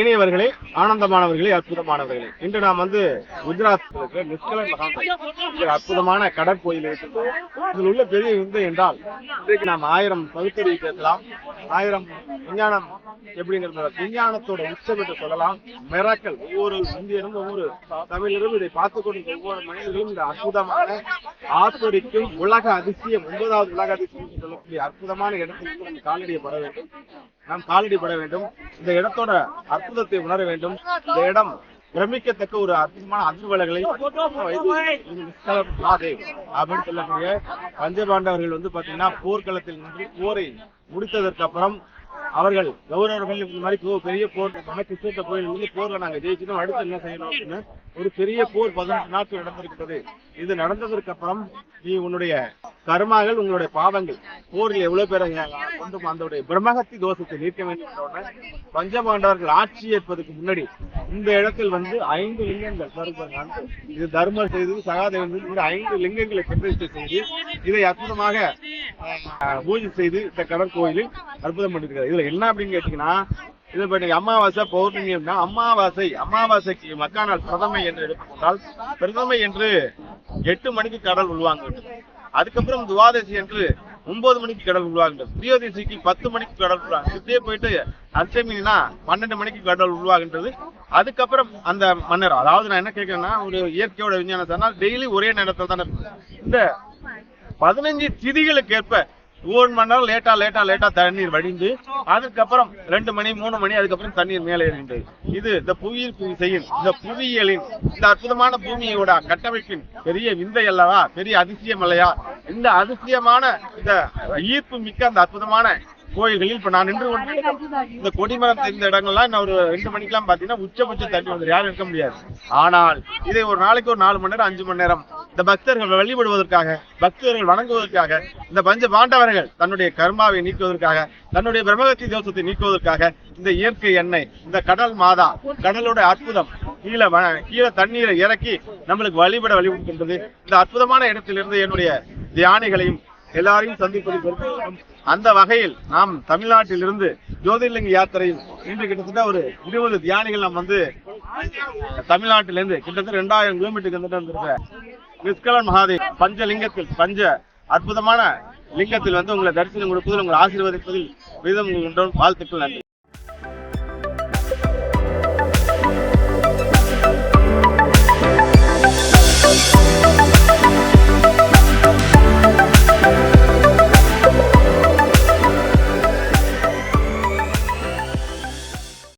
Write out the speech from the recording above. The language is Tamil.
இனியவர்களே ஆனந்தமானவர்களே அற்புதமானவர்களே. இன்று நாம் வந்து குஜராத் இருக்கிற நிஷ்கலன் அற்புதமான கடற்கோயில் இருக்குது இதில் உள்ள பெரிய விந்தை என்றால் இன்றைக்கு நாம் ஆயிரம் பகுத்தறிவு பேசலாம். ஆயிரம் விஞ்ஞானம் எப்படிங்கிறத விஞ்ஞானத்தோட உச்சம் என்று சொல்லலாம். மெராக்கள் ஒவ்வொரு இந்தியரும் ஒவ்வொரு தமிழரும் இதை பார்த்து கொண்டு ஒவ்வொரு மனிதர்களும் இந்த அற்புதமான ஆத்தரிக்கும் உலக அதிசயம் ஒன்பதாவது உலக அதிசயம் சொல்லக்கூடிய அற்புதமான இடத்திற்கு நாம் காலடியை பட வேண்டும். நாம் காலடி பட வேண்டும். இந்த இடத்தோட அற்புதத்தை உணர வேண்டும். இந்த இடம் பிரமிக்கத்தக்க ஒரு அற்புதமான அதிர்வலைகளை அப்படின்னு சொல்லக்கூடிய பஞ்சபாண்டவர்கள் வந்து பாத்தீங்கன்னா போர்க்களத்தில் நின்று போரை முடித்ததற்கு அப்புறம் அவர்கள் கௌரவர்கள் இந்த மாதிரி பெரிய போர் கிருஷ்ண கோயில் வந்து போர்ல நாங்க ஜெயிச்சிட்டோம். அடுத்து என்ன செய்யணும் அப்படின்னு ஒரு பெரிய போர் பதினெட்டு நாட்கள் நடந்திருக்கிறது. இது நடந்ததற்கு அப்புறம் நீ உன்னுடைய கர்மாக்கள் உங்களுடைய பாவங்கள். போரில் எவ்வளவு பேரை கொண்டு அந்த பிரம்மகத்தி தோஷத்தை நீக்க வேண்டும் பஞ்சபாண்டவர்கள் ஆட்சி ஏற்பதற்கு முன்னாடி இந்த இடத்தில் வந்து ஐந்து லிங்கங்கள் இது தர்மம் செய்து சகாதேவன் இந்த ஐந்து லிங்கங்களை பிரதிஷ்டை செய்து இதை அற்புதமாக பூஜை செய்து இந்த கடற்கோயிலில் அற்புதம் பண்ணிருக்காரு இதுல என்ன அப்படின்னு கேட்டீங்கன்னா இது இப்ப இன்னைக்கு அமாவாசை பௌர்ணமி அமாவாசை அமாவாசைக்கு மக்கா நாள் பிரதமை என்று எடுத்துக்கொண்டால் பிரதமை என்று எட்டு மணிக்கு கடல் உள்வாங்க அதுக்கப்புறம் துவாதசி என்று ஒன்பது மணிக்கு கடல் உருவாகின்றது. திரியோதசிக்கு பத்து மணிக்கு கடல் உருவாகும் இப்படியே போயிட்டு அஷ்டமினா பன்னெண்டு மணிக்கு கடல் உருவாகின்றது. அதுக்கப்புறம் அந்த மன்னர் அதாவது நான் என்ன கேட்கிறேன்னா ஒரு இயற்கையோட விஞ்ஞானம் சொன்னால் டெய்லி ஒரே நேரத்தில் தானே இந்த பதினஞ்சு திதிகளுக்கு ஏற்ப ஒரு மணி நேரம் லேட்டா லேட்டா லேட்டா தண்ணீர் வடிந்து அதுக்கப்புறம் ரெண்டு மணி மூணு மணி அதுக்கப்புறம் தண்ணீர் மேலே ஏறுகின்றது. இது இந்த புவியீர்ப்பு விசையின் இந்த புவியியலின் இந்த அற்புதமான பூமியோட கட்டமைப்பின் பெரிய விந்தை அல்லவா பெரிய அதிசயம் அல்லையா? இந்த அதிசயமான இந்த ஈர்ப்பு மிக்க அந்த அற்புதமான கோயில்களில் இப்ப நான் நின்று கொண்டு இந்த கொடிமரம் தெரிந்த இடங்கள்லாம் இன்னும் ஒரு ரெண்டு மணிக்கெல்லாம் பாத்தீங்கன்னா உச்சபட்ச தண்ணி வந்து யாரும் இருக்க முடியாது. ஆனால் இதை ஒரு நாளைக்கு ஒரு நாலு மணி நேரம் அஞ்சு மணி நேரம் இந்த பக்தர்கள் வழிபடுவதற்காக பக்தர்கள் வணங்குவதற்காக இந்த பஞ்ச பாண்டவர்கள் தன்னுடைய கர்மாவை நீக்குவதற்காக தன்னுடைய பிரம்மகத்தி தோஷத்தை நீக்குவதற்காக இந்த இயற்கை எண்ணெய் இந்த கடல் மாதா கடலோட அற்புதம் கீழே வ- கீழே தண்ணீரை இறக்கி நம்மளுக்கு வழிபட வழிபடுகின்றது இந்த அற்புதமான இடத்திலிருந்து என்னுடைய தியானிகளையும் எல்லாரையும் சந்திப்பது அந்த வகையில் நாம் தமிழ்நாட்டிலிருந்து ஜோதிர்லிங்க யாத்திரையில் இன்று கிட்டத்தட்ட ஒரு இருபது தியானிகள் நாம் வந்து தமிழ்நாட்டிலிருந்து கிட்டத்தட்ட ரெண்டாயிரம் கிலோமீட்டருக்கு கிட்டத்தட்ட நிஷ்கலன் மகாதேவ் பஞ்சலிங்கத்தில் பஞ்ச அற்புதமான லிங்கத்தில் வந்து உங்களை தரிசனம் கொடுப்பதில் உங்களை ஆசீர்வதிப்பதில் விதம் கொண்டோம் வாழ்த்துக்கள் நன்றி.